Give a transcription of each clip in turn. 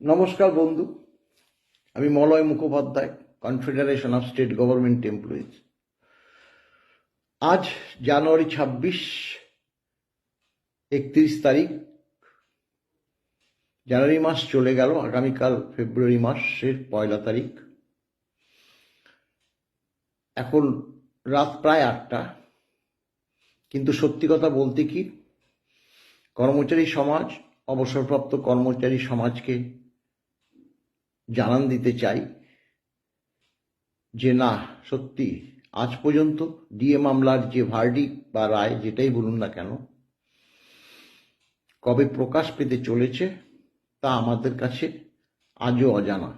নমস্কার বন্ধু, আমি Malay Mukhopadhyay confederation of state government employees আজ জানুয়ারি ছাব্বিশ, একত্রিশ তারিখ, জানুয়ারি মাস চলে গেল, আগামীকাল ফেব্রুয়ারি মাসের পয়লা তারিখ। এখন রাত প্রায় আটটা। কিন্তু সত্যি কথা বলতে কি, কর্মচারী সমাজ, অবসরপ্রাপ্ত কর্মচারী সমাজকে জানান দিতে চাই যে না, সত্যি, আজ পর্যন্ত ডিএ মামলার যে ভার্ডি বা রায়, যেটাই বলুন না কেন, কবে প্রকাশ পেতে চলেছে তা আমাদের কাছে আজও অজানা।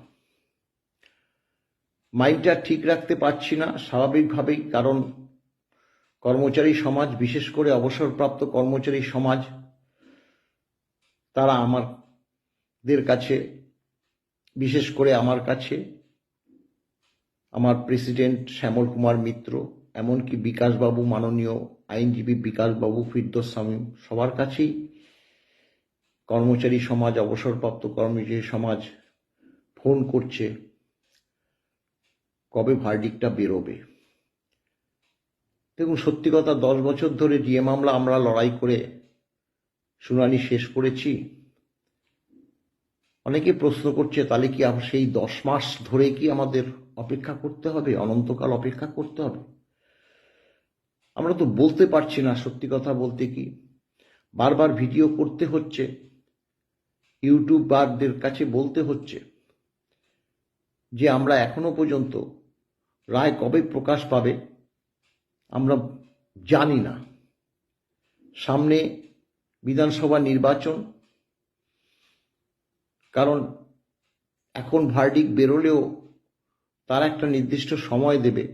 মাইন্ডটা ঠিক রাখতে পারছি না স্বাভাবিকভাবেই, কারণ কর্মচারী সমাজ, বিশেষ করে অবসরপ্রাপ্ত কর্মচারী সমাজ, তারা আমাদের কাছে বিশেষ করে আমার কাছে, আমার প্রেসিডেন্ট শ্যামল কুমার মিত্র, এমনকি বিকাশবাবু মাননীয় আইনজীবী বিকাশবাবু ফিরদোস সামিম সবার কাছেই কর্মচারী সমাজ, অবসরপ্রাপ্ত কর্মচারী সমাজ ফোন করছে, কবে ভার্ডিকটা বেরোবে? দেখুন, সত্যি কথা, দশ বছর ধরে ডিএ মামলা আমরা লড়াই করে শুনানি শেষ করেছি অনেকে প্রশ্ন করছে, তাহলে কি আবার সেই দশ মাস ধরে কি আমাদের অপেক্ষা করতে হবে? অনন্তকাল অপেক্ষা করতে হবে? আমরা তো বলতে পারছি না সত্যি কথা বলতে কি। বারবার ভিডিও করতে হচ্ছে, ইউটিউবারদের কাছে বলতে হচ্ছে যে, আমরা এখনও পর্যন্ত রায় কবে প্রকাশ পাবে, আমরা জানি না। সামনে বিধানসভা নির্বাচন কারণ এখন ভার্ডিক বেরোলেও তার একটা নির্দিষ্ট সময় দেবে।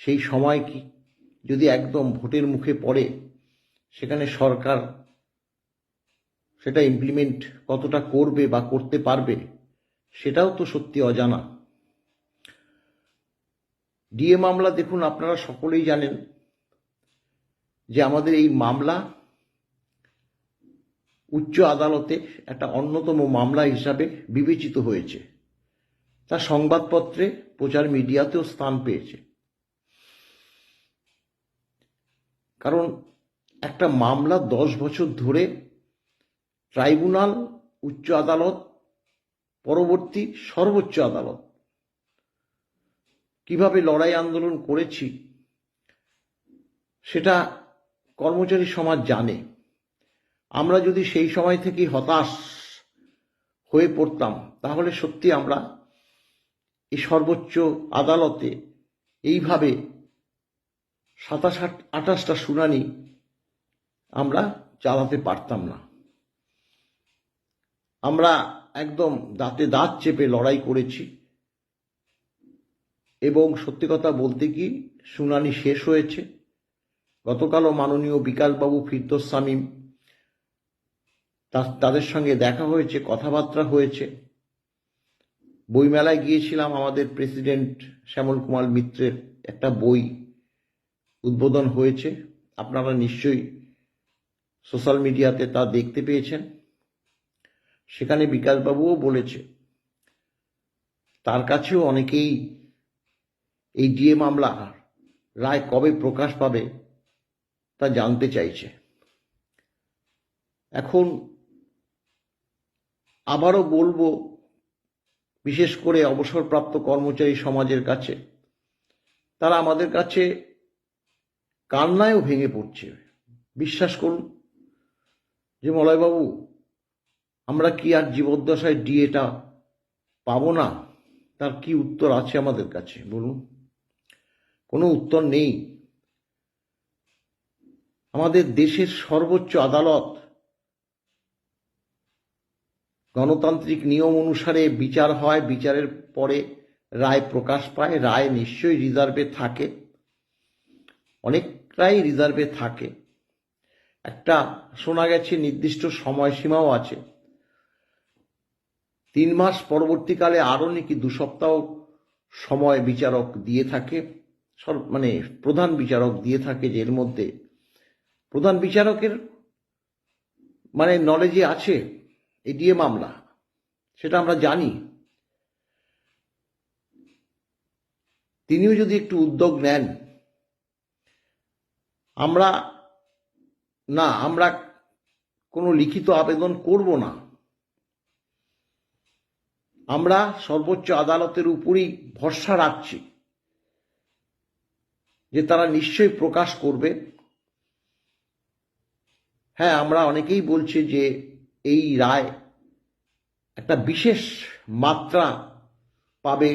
সেই সময় কি যদি একদম ভোটের মুখে পড়ে, সেখানে সরকার সেটা ইমপ্লিমেন্ট কতটা করবে বা করতে পারবে, সেটাও তো সত্যি অজানা। ডিএ মামলা দেখুন, আপনারা সকলেই জানেন যে আমাদের এই মামলা উচ্চ আদালতে একটা অন্যতম মামলা হিসাবে বিবেচিত হয়েছে। তা সংবাদপত্রে, প্রচার মিডিয়াতেও স্থান পেয়েছে। কারণ একটা মামলা দশ বছর ধরে ট্রাইব্যুনাল, উচ্চ আদালত, পরবর্তী সর্বোচ্চ আদালত কীভাবে লড়াই আন্দোলন করেছি, সেটা কর্মচারী সমাজ জানে। আমরা যদি সেই সময় থেকেই হতাশ হয়ে পড়তাম, তাহলে সত্যি আমরা এই সর্বোচ্চ আদালতে এইভাবে সাতাশ আঠাশটা শুনানি আমরা চালাতে পারতাম না। আমরা একদম দাঁতে দাঁত চেপে লড়াই করেছি এবং সত্যি কথা বলতে কি, শুনানি শেষ হয়েছে। গতকালও মাননীয় বিকাশবাবু ফিরদোস সামিম তাদের সঙ্গে দেখা হয়েছে, কথাবার্তা হয়েছে। বইমেলায় গিয়েছিলাম আমাদের প্রেসিডেন্ট শ্যামল কুমার মিত্রের একটা বই উদ্বোধন হয়েছে। আপনারা নিশ্চয়ই সোশ্যাল মিডিয়াতে তা দেখতে পেয়েছেন। সেখানে বিকাশবাবুও বলেছে, তার কাছেও অনেকেই এই ডিএ মামলা রায় কবে প্রকাশ পাবে তা জানতে চাইছে। এখন আবারও বলব, বিশেষ করে অবসরপ্রাপ্ত কর্মচারী সমাজের কাছে, তারা আমাদের কাছে কান্নায়ও ভেঙে পড়ছে। বিশ্বাস করুন যে মলয়বাবু, আমরা কি আর জীবদ্দশায় ডিএটা পাবো না? তার কি উত্তর আছে আমাদের কাছে? বলুন। কোনো উত্তর নেই। আমাদের দেশের সর্বোচ্চ আদালত গণতান্ত্রিক নিয়ম অনুসারে বিচার হয়, বিচারের পরে রায় প্রকাশ পায়, রায় নিশ্চয়ই রিজার্ভে থাকে, অনেকটাই রিজার্ভে থাকে। একটা শোনা গেছে, নির্দিষ্ট সময়সীমাও আছে। তিন মাস পরবর্তীকালে আরও নাকি দু সপ্তাহ সময় বিচারক দিয়ে থাকে, সর- মানে প্রধান বিচারক দিয়ে থাকে যে এর মধ্যে। প্রধান বিচারকের মানে নলেজে আছে এই ডিএ মামলা, সেটা আমরা জানি। তিনিও যদি একটু উদ্যোগ নেন, আমরা, না, আমরা কোনো লিখিত আবেদন করব না। আমরা সর্বোচ্চ আদালতের উপরই ভরসা রাখছি যে তারা নিশ্চয়ই প্রকাশ করবে। হ্যাঁ আমরা অনেকেই বলছি যে এই রায় একটা বিশেষ মাত্রা পাবে।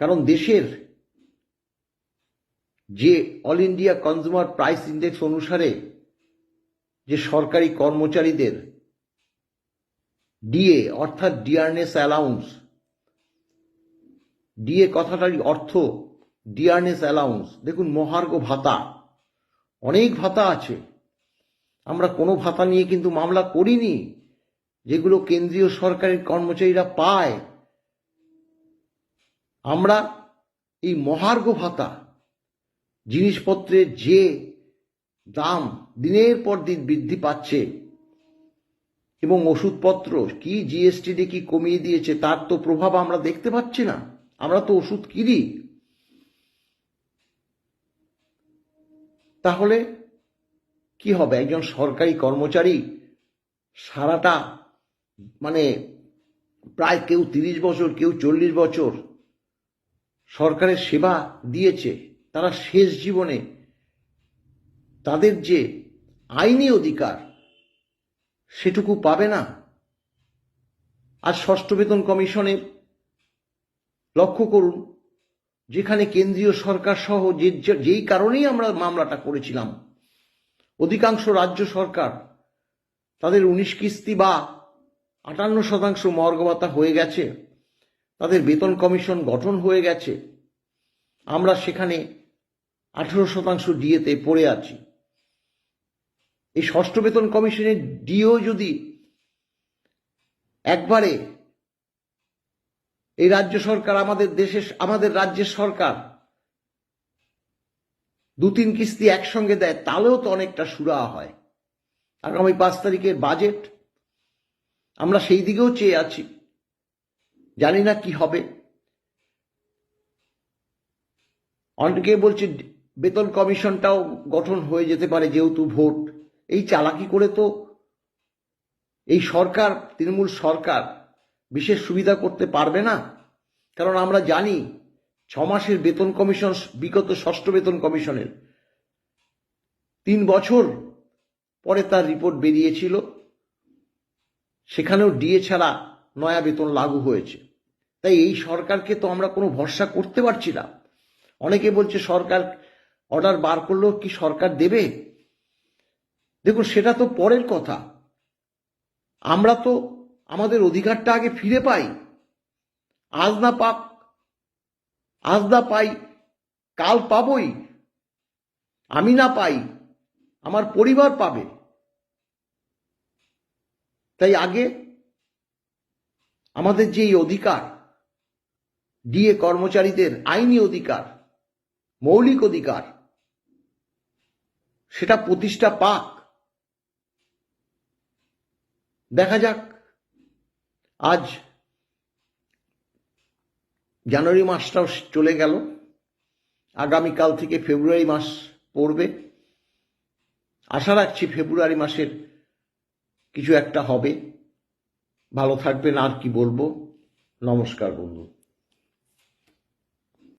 কারণ দেশের যে all India consumer price index অনুসারে যে সরকারি কর্মচারীদের ডিএ অর্থাৎ ডিয়ারনেস অ্যালাউন্স ডিএ কথাটারই অর্থ ডিয়ারনেস অ্যালাউন্স দেখুন, মহার্ঘ ভাতা, অনেক ভাতা আছে। আমরা কোনো ভাতা নিয়ে কিন্তু মামলা করিনি, যেগুলো কেন্দ্রীয় সরকারের কর্মচারীরা পায়। আমরা এই মহার্ঘ ভাতা, জিনিসপত্রের যে দাম দিনের পর দিন বৃদ্ধি পাচ্ছে এবং ওষুধপত্র, কি জিএসটি কি কমিয়ে দিয়েছে, তার তো প্রভাব আমরা দেখতে পাচ্ছি না। আমরা তো ওষুধ কিনি। তাহলে কি হবে? একজন সরকারি কর্মচারী সারাটা মানে প্রায় কেউ তিরিশ বছর, কেউ চল্লিশ বছর সরকারের সেবা দিয়েছে, তারা শেষ জীবনে তাদের যে আইনি অধিকার সেটুকু পাবে না? আর ষষ্ঠ বেতন কমিশনের লক্ষ্য করুন, যেখানে কেন্দ্রীয় সরকার সহ যে, যেই কারণেই আমরা মামলাটা করেছিলাম অধিকাংশ রাজ্য সরকার তাদের উনিশ কিস্তি বা আটান্ন শতাংশ মর্গভাতা হয়ে গেছে, তাদের বেতন কমিশন গঠন হয়ে গেছে, আমরা সেখানে আঠেরো শতাংশ ডিএতে পড়ে আছি। এই ষষ্ঠ বেতন কমিশনের ডিও যদি একবারে এই রাজ্য সরকার, আমাদের দেশের, আমাদের রাজ্যের সরকার দু তিন কিস্তি একসঙ্গে দেয়, তাহলেও তো অনেকটা সুরা হয়। আগামী পাঁচ তারিখের বাজেট, আমরা সেই দিকেও চেয়ে আছি। জানি না কি হবে। অনেকে বলছে, বেতন কমিশনটাও গঠন হয়ে যেতে পারে যেহেতু ভোট। এই চালাকি করে তো এই সরকার, তৃণমূল সরকার বিশেষ সুবিধা করতে পারবে না। কারণ আমরা জানি ছ মাসের বেতন কমিশন, বিগত ষষ্ঠ বেতন কমিশনের। তিন বছর পরে তার রিপোর্ট বেরিয়েছিল। সেখানেও ডিএ ছাড়া নয়া বেতন লাগু হয়েছে। তাই এই সরকারকে তো আমরা কোনো ভরসা করতে পারছি না। অনেকে বলছে, সরকার অর্ডার বার করলেও কি সরকার দেবে? দেখুন, সেটা তো পরের কথা। আমরা তো আমাদের অধিকারটা আগে ফিরে পাই। আজ না পাক আজ না পাই, কাল পাবই, আমি না পাই, আমার পরিবার পাবে। তাই আগে আমাদের যে অধিকার, ডিএ কর্মচারীদের আইনি অধিকার, মৌলিক অধিকার, সেটা প্রতিষ্ঠা পাক। দেখা যাক, আজ জানুয়ারি মাসটাও চলে গেল। আগামীকাল থেকে ফেব্রুয়ারি মাস পড়বে। আশা রাখছি ফেব্রুয়ারি মাসের কিছু একটা হবে। ভালো থাকবেন, আর কি বলব। নমস্কার, বন্ধু।